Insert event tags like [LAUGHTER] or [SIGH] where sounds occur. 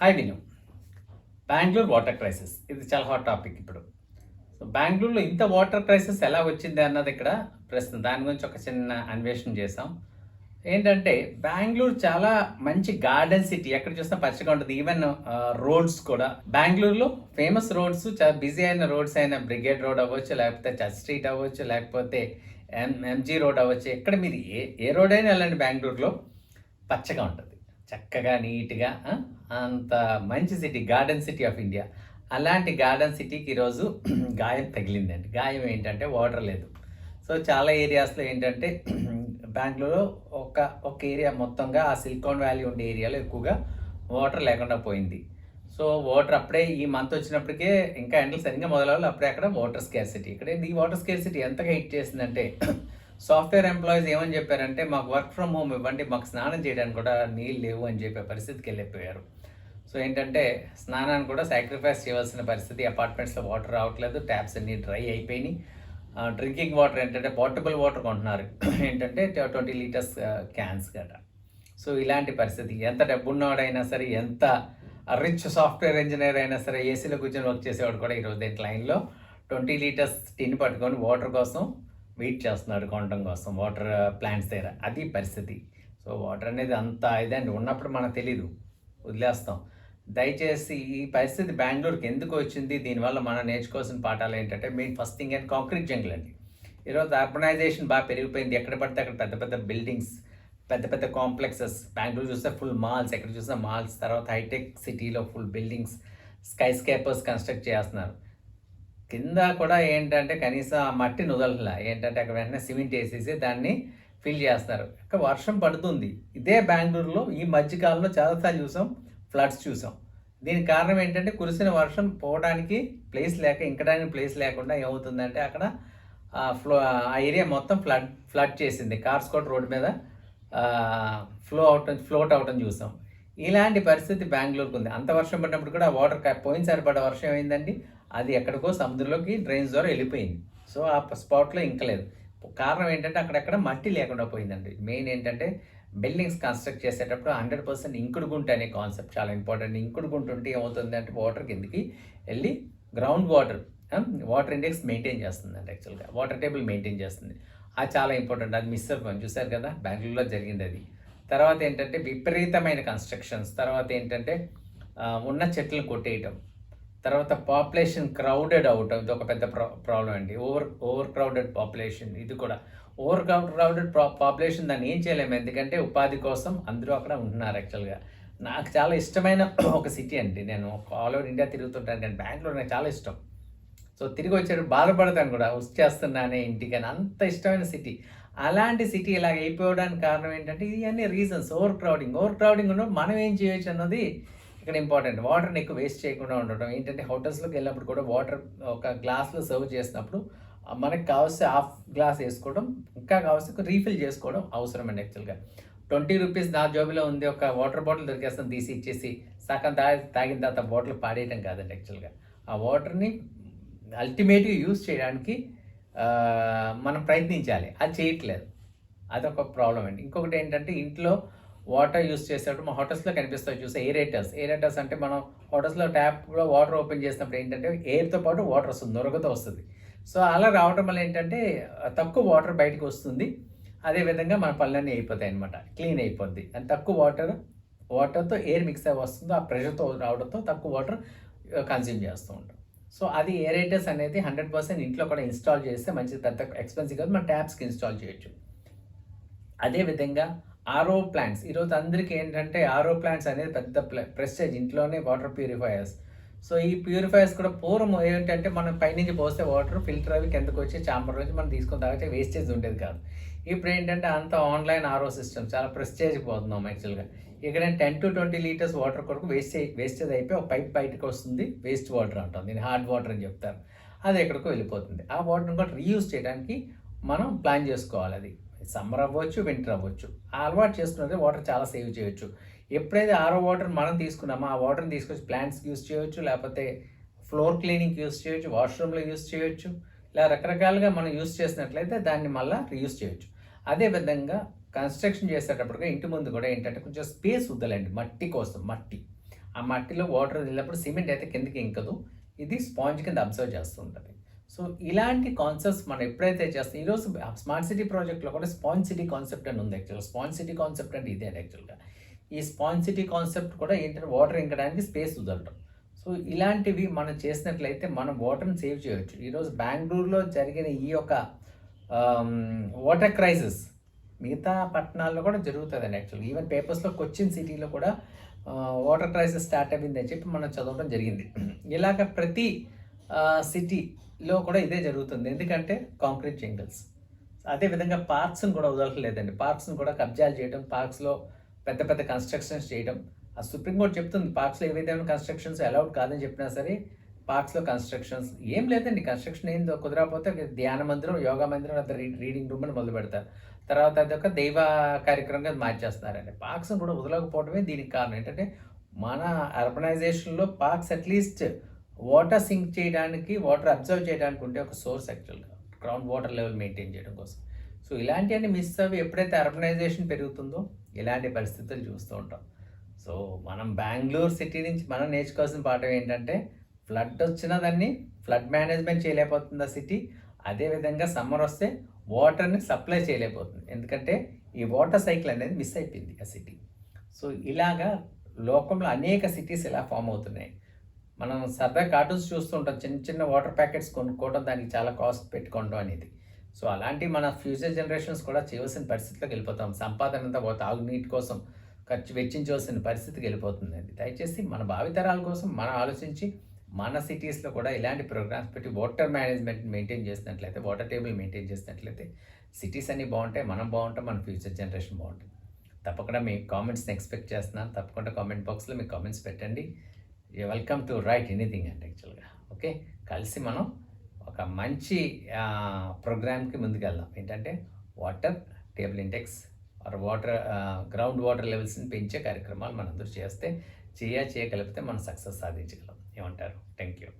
Hi విను Bengaluru water crisis. ఇది చాలా హాట్ టాపిక్ ఇప్పుడు. సో బెంగళూరులో ఇంత వాటర్ క్రైసిస్ ఎలా వచ్చింది అన్నది ఇక్కడ ప్రశ్న దాని గురించి ఒక చిన్న అన్వేషణ చేసాం ఏంటంటే బెంగళూరు చాలా మంచి గార్డెన్ సిటీ. ఎక్కడ చూసినా పచ్చగా ఉంటుంది. ఈవెన్ రోడ్స్ కూడా. బెంగళూరులో ఫేమస్ రోడ్స్ చాలా బిజీ అయిన రోడ్స్ అయిన బ్రిగేడ్ రోడ్ అవ్వచ్చు లేకపోతే చర్చ్ స్ట్రీట్ అవ్వచ్చు లేకపోతే ఎం ఎంజీ రోడ్ అవ్వచ్చు. ఎక్కడ మీరు ఏ ఏ రోడ్ అయినా వెళ్ళండి బెంగళూరులో. పచ్చగా ఉంటుంది. చక్కగా నీట్గా అంత మంచి city garden city of India. అలాంటి గార్డెన్ సిటీకి ఈరోజు [CLEARS THROAT] గాయం తగిలిందండి. గాయం ఏంటంటే వాటర్ లేదు. సో చాలా ఏరియాస్లో ఏంటంటే [CLEARS THROAT] బెంగళూరు ఒక ఒక ఏరియా మొత్తంగా ఆ సిలికాన్ వ్యాలీ ఉండే ఏరియాలో ఎక్కువగా వాటర్ లేకుండా పోయింది. సో వాటర్ అప్పుడే ఈ మంత్ వచ్చినప్పటికే ఇంకా ఎండలు సరిగ్గా మొదలవాలి అప్పుడే అక్కడ వాటర్ స్కేర్సిటీ. ఇక్కడ ఈ వాటర్ స్కేర్సిటీ ఎంతగా హిట్ చేసిందంటే సాఫ్ట్వేర్ ఎంప్లాయీస్ ఏమని చెప్పారంటే మాకు వర్క్ ఫ్రమ్ హోమ్ ఇవ్వండి మాకు స్నానం చేయడానికి కూడా నీళ్ళు లేవు అని చెప్పే పరిస్థితికి వెళ్ళిపోయారు. సో ఏంటంటే స్నానాన్ని కూడా సాక్రిఫైస్ చేయవలసిన పరిస్థితి. అపార్ట్మెంట్స్లో వాటర్ రావట్లేదు ట్యాప్స్ అన్ని డ్రై అయిపోయినాయి. డ్రింకింగ్ వాటర్ ఏంటంటే పోర్టబుల్ వాటర్ కొంటున్నారు. [CLEARS THROAT] ఏంటంటే ట్వంటీ లీటర్స్ క్యాన్స్ గట. సో ఇలాంటి పరిస్థితి. ఎంత డబ్బున్నవాడైనా సరే ఎంత రిచ్ సాఫ్ట్వేర్ ఇంజనీర్ అయినా సరే ఏసీలో కూర్చొని వర్క్ చేసేవాడు కూడా ఈరోజు దీంట్లో లైన్లో ట్వంటీ లీటర్స్ టిన్ పట్టుకొని వాటర్ కోసం వెయిట్ చేస్తున్నాడు కొనడం కోసం వాటర్ ప్లాంట్స్ దగ్గర. అది పరిస్థితి. సో వాటర్ అనేది అంత ఇదండి ఉన్నప్పుడు మనకు తెలీదు. వదిలేస్తాం. దయచేసి ఈ పరిస్థితి బెంగళూరుకి ఎందుకు వచ్చింది? దీనివల్ల మనం నేర్చుకోవాల్సిన పాఠాలు ఏంటంటే main first thing and concrete jungle అండి. ఈరోజు అర్బనైజేషన్ బాగా పెరిగిపోయింది. ఎక్కడ పడితే అక్కడ పెద్ద పెద్ద బిల్డింగ్స్ పెద్ద పెద్ద కాంప్లెక్సెస్. బెంగళూరు చూస్తే ఫుల్ మాల్స్ ఎక్కడ చూసినా మాల్స్. తర్వాత హైటెక్ సిటీలో full buildings. Skyscrapers construct చేస్తున్నారు. కింద కూడా ఏంటంటే కనీసం ఆ మట్టిని వదలలా ఏంటంటే అక్కడ వెంటనే సిమెంట్ వేసేసి దాన్ని ఫిల్ చేస్తారు. ఇంకా వర్షం పడుతుంది. ఇదే బెంగళూరులో ఈ మధ్యకాలంలో చాలాసార్లు చూసాం ఫ్లడ్స్ చూసాం. దీనికి కారణం ఏంటంటే కురిసిన వర్షం పోవడానికి ప్లేస్ లేక ఇంకడానికి ప్లేస్ లేకుండా ఏమవుతుందంటే అక్కడ ఫ్లో ఆ ఏరియా మొత్తం ఫ్లడ్ ఫ్లడ్ చేసింది. కార్స్ కూడా రోడ్డు మీద ఫ్లో అవటం ఫ్లోట్ అవటం చూసాం. ఇలాంటి పరిస్థితి బెంగళూరుకు ఉంది. అంత వర్షం పడినప్పుడు కూడా వాటర్ పోయినసారి పడ్డ వర్షం ఏమైందండి అది ఎక్కడికో సముద్రంలోకి డ్రైన్స్ ద్వారా వెళ్ళిపోయింది. సో ఆ స్పాట్లో ఇంకలేదు కారణం ఏంటంటే అక్కడక్కడ మట్టి లేకుండా పోయిందండి. మెయిన్ ఏంటంటే బిల్డింగ్స్ కన్స్ట్రక్ట్ చేసేటప్పుడు హండ్రెడ్ పర్సెంట్ ఇంకుడు గుంట అనే కాన్సెప్ట్ చాలా ఇంపార్టెంట్. ఇంకుడు గుంట ఉంటే ఏమవుతుంది అంటే వాటర్ కిందకి వెళ్ళి ground water water index maintain చేస్తుందండి యాక్చువల్గా. వాటర్ టేబుల్ మెయింటైన్ చేస్తుంది. అది చాలా ఇంపార్టెంట్. అది మిస్ అయిపోయింది చూసారు కదా బెంగళూరులో జరిగింది అది. తర్వాత ఏంటంటే విపరీతమైన కన్స్ట్రక్షన్స్. తర్వాత ఏంటంటే ఉన్న చెట్లను కొట్టేయటం. తర్వాత పాపులేషన్ క్రౌడెడ్ అవటం ఇది ఒక పెద్ద ప్రాబ్లం అండి. Over overcrowded population. ఇది కూడా. ఓవర్ క్రౌడెడ్ పాపులేషన్ దాన్ని ఏం చేయలేము. ఎందుకంటే ఉపాధి కోసం అందరూ అక్కడ ఉంటున్నారు యాక్చువల్గా. నాకు చాలా ఇష్టమైన [CLEARS THROAT] ఒక సిటీ అండి. నేను ఆల్ ఓవర్ ఇండియా తిరుగుతుంటాను. నేను బెంగళూరు నాకు చాలా ఇష్టం. సో తిరిగి వచ్చాడు బాధపడతాను కూడా. వచ్చేస్తున్నానే ఇంటికి అని. అంత ఇష్టమైన సిటీ. అలాంటి సిటీ ఇలాగ అయిపోవడానికి కారణం ఏంటంటే ఇవన్నీ reasons. Overcrowding. Overcrowding ఉన్నప్పుడు మనం ఏం చేయొచ్చు అన్నది ఇక్కడ ఇంపార్టెంట్ వాటర్ని ఎక్కువ వేస్ట్ చేయకుండా ఉండటం. ఏంటంటే హోటల్స్లోకి వెళ్ళినప్పుడు కూడా వాటర్ ఒక గ్లాస్లో సర్వ్ చేసినప్పుడు మనకు మనకి కావాల్సి హాఫ్ గ్లాస్ వేసుకోవడం ఇంకా కావాల్సి రీఫిల్ చేసుకోవడం అవసరం అండి యాక్చువల్గా ట్వంటీ రూపీస్ నా జోబిలో ఉంది ఒక వాటర్ బాటిల్ దొరికేస్తాను తీసి ఇచ్చేసి సగం తాగి తాగిన తర్వాత బాటిల్ పాడేయటం కాదండి యాక్చువల్గా ఆ వాటర్ని అల్టిమేట్గా యూజ్ చేయడానికి మనం ప్రయత్నించాలి. అది చేయట్లేదు. అదొక ప్రాబ్లం అండి. ఇంకొకటి ఏంటంటే ఇంట్లో వాటర్ యూస్ చేసేటప్పుడు మా హోటల్స్లో కనిపిస్తాయి చూస్తే ఏరేటర్స్ ఏరేటర్స్ అంటే మనం హోటల్స్లో ట్యాప్లో వాటర్ ఓపెన్ చేసినప్పుడు ఏంటంటే ఎయిర్తో పాటు వాటర్ వస్తుంది నొరగతో వస్తుంది. సో అలా రావడం వల్ల ఏంటంటే తక్కువ వాటర్ బయటకు వస్తుంది. అదేవిధంగా మన పళ్ళన్నీ అయిపోతాయి అనమాట క్లీన్ అయిపోద్ది. అండ్ తక్కువ వాటర్ వాటర్తో ఎయిర్ మిక్స్ అయి వస్తుందో. ఆ ప్రెషర్తో రావడంతో తక్కువ వాటర్ కన్జ్యూమ్ చేస్తూ ఉంటాం. సో అది ఏరేటర్స్ అనేది హండ్రెడ్ పర్సెంట్ ఇంట్లో కూడా ఇన్స్టాల్ చేస్తే మంచిది. పెద్ద ఎక్స్పెన్సివ్ కాదు మన ట్యాప్స్కి ఇన్స్టాల్ చేయొచ్చు. అదేవిధంగా ఆర్ఓ ప్లాంట్స్. ఈరోజు అందరికీ ఏంటంటే ఆర్ఓ ప్లాంట్స్ అనేది పెద్ద ప్రెస్టేజ్. ఇంట్లోనే వాటర్ ప్యూరిఫైయర్స్. సో ఈ ప్యూరిఫైయర్స్ కూడా పూర్వం ఏంటంటే మనం పైనుంచి పోస్తే వాటర్ ఫిల్టర్ అవి కిందకు వచ్చి చాంబర్ నుంచి మనం తీసుకొని తాగితే వేస్టేజ్ ఉండేది కాదు. ఇప్పుడు ఏంటంటే అంత ఆన్లైన్ ఆర్ఓ సిస్టమ్. చాలా ప్రెస్టేజ్ పోతున్నాం యాక్చువల్గా. ఇక్కడ ten to twenty litres water కొరకు వేస్టేజ్ వేస్టేజ్ అయిపోయి ఒక పైప్ బయటకు వస్తుంది. వేస్ట్ వాటర్ అంటాం. దీన్ని హార్డ్ వాటర్ అని చెప్తారు. అది ఎక్కడికో వెళ్ళిపోతుంది. ఆ వాటర్ని కూడా రీయూజ్ చేయడానికి మనం ప్లాన్ చేసుకోవాలి అది. సమ్మర్ అవ్వచ్చు వింటర్ అవ్వచ్చు ఆ అలవాటు చేసుకున్నది వాటర్ చాలా సేవ్ చేయొచ్చు. ఎప్పుడైతే ఆరో వాటర్ మనం తీసుకున్నామో ఆ వాటర్ని తీసుకొచ్చి ప్లాంట్స్కి యూస్ చేయొచ్చు లేకపోతే ఫ్లోర్ క్లీనింగ్కి యూస్ చేయొచ్చు వాష్రూమ్లో యూస్ చేయొచ్చు ఇలా రకరకాలుగా మనం యూస్ చేసినట్లయితే దాన్ని మళ్ళీ రీయూస్ చేయొచ్చు. అదేవిధంగా కన్స్ట్రక్షన్ చేసేటప్పుడు ఇంటి ముందు కూడా ఏంటంటే కొంచెం స్పేస్ వద్దలండి మట్టి కోసం మట్టి. ఆ మట్టిలో వాటర్ వెళ్ళినప్పుడు సిమెంట్ అయితే కిందకి ఇంకదు ఇది స్పాంజ్ కింద అబ్జర్వ్ చేస్తూ ఉంటుంది. సో ఇలాంటి కాన్సెప్ట్స్ మనం ఎప్పుడైతే చేస్తాం ఈరోజు స్మార్ట్ సిటీ ప్రాజెక్ట్లో కూడా స్పాంజ్ సిటీ కాన్సెప్ట్ అని ఉంది యాక్చువల్గా స్పాంజ్ సిటీ కాన్సెప్ట్ అంటే ఇదే యాక్చువల్గా ఈ స్పాంజ్ సిటీ కాన్సెప్ట్ కూడా ఏంటంటే వాటర్ ఇంకడానికి స్పేస్ వదలటం సో ఇలాంటివి మనం చేసినట్లయితే మనం వాటర్ని సేవ్ చేయవచ్చు ఈరోజు బెంగళూరులో జరిగిన ఈ యొక్క వాటర్ క్రైసిస్ మిగతా పట్టణాల్లో కూడా జరుగుతుందండి యాక్చువల్గా ఈవెన్ పేపర్స్లో కొచ్చిన్ సిటీలో కూడా వాటర్ క్రైసిస్ స్టార్ట్ అయిందని చెప్పి మనం చదవడం జరిగింది. ఇలాగ ప్రతి సిటీలో కూడా ఇదే జరుగుతుంది. ఎందుకంటే కాంక్రీట్ జంగల్స్ అదేవిధంగా పార్క్స్ని కూడా వదలట్లేదండి పార్క్స్ని కూడా కబ్జాలు చేయడం పార్క్స్లో పెద్ద పెద్ద కన్స్ట్రక్షన్స్ చేయడం ఆ సుప్రీంకోర్టు చెప్తుంది పార్క్స్లో ఏవైతే కన్స్ట్రక్షన్స్ అలౌడ్ కాదని చెప్పినా సరే పార్క్స్లో కన్స్ట్రక్షన్స్ ఏం లేదండి. కన్స్ట్రక్షన్ ఏందో కుదరకపోతే ధ్యాన మందిరం యోగా మందిరం లేదా రీడింగ్ రూమ్ అని మొదలు పెడతారు. తర్వాత అది ఒక దైవ కార్యక్రమంగా మార్చేస్తున్నారండి. పార్క్స్ కూడా వదలకపోవడమే దీనికి కారణం. ఏంటంటే మన అర్బనైజేషన్లో parks at least water sink చేయడానికి వాటర్ అబ్జర్వ్ చేయడానికి ఉంటే ఒక సోర్స్ యాక్చువల్గా గ్రౌండ్ వాటర్ లెవెల్ మెయింటైన్ చేయడం కోసం. సో ఇలాంటివన్నీ మిస్ అవి ఎప్పుడైతే అర్బనైజేషన్ పెరుగుతుందో ఇలాంటి పరిస్థితులు చూస్తూ ఉంటాం. సో మనం బెంగళూరు సిటీ నుంచి మనం నేర్చుకోవాల్సిన పాఠం ఏంటంటే ఫ్లడ్ వచ్చిన దాన్ని ఫ్లడ్ మేనేజ్మెంట్ చేయలేకపోతుంది ఆ సిటీ అదేవిధంగా సమ్మర్ వస్తే వాటర్ని సప్లై చేయలేకపోతుంది. ఎందుకంటే ఈ వాటర్ సైకిల్ అనేది మిస్ అయిపోయింది ఆ సిటీ. సో ఇలాగా లోకంలో అనేక సిటీస్ ఇలా ఫామ్ అవుతున్నాయి. మనం సరదా కార్టూన్స్ చూస్తుంటాం చిన్న చిన్న వాటర్ ప్యాకెట్స్ కొనుక్కోవడం దానికి చాలా కాస్ట్ పెట్టుకోవడం అనేది. సో అలాంటి మన ఫ్యూచర్ జనరేషన్స్ కూడా చేయవలసిన పరిస్థితిలోకి వెళ్ళిపోతాం. సంపాదన అంతా తాగునీటి కోసం ఖర్చు వెచ్చించవలసిన పరిస్థితికి వెళ్ళిపోతుందండి దయచేసి మన భావితరాల కోసం మనం ఆలోచించి మన సిటీస్లో కూడా ఇలాంటి ప్రోగ్రామ్స్ పెట్టి వాటర్ మేనేజ్మెంట్ మెయింటైన్ చేసినట్లయితే వాటర్ టేబుల్ మెయింటైన్ చేసినట్లయితే సిటీస్ అన్నీ బాగుంటాయి. మనం బాగుంటాం మన ఫ్యూచర్ జనరేషన్ బాగుంటుంది. తప్పకుండా మీ కామెంట్స్ని ఎక్స్పెక్ట్ చేస్తున్నాను. తప్పకుండా కామెంట్ బాక్స్లో మీ కామెంట్స్ పెట్టండి. You welcome to write anything అండి యాక్చువల్గా ఓకే కలిసి మనం ఒక మంచి ప్రోగ్రామ్కి ముందుకెళ్దాం. ఏంటంటే water table index or water ground water లెవెల్స్ని పెంచే కార్యక్రమాలు మనందరూ చేస్తే చేయ చేయగలిగితే మనం సక్సెస్ సాధించగలం. ఏమంటారు? Thank you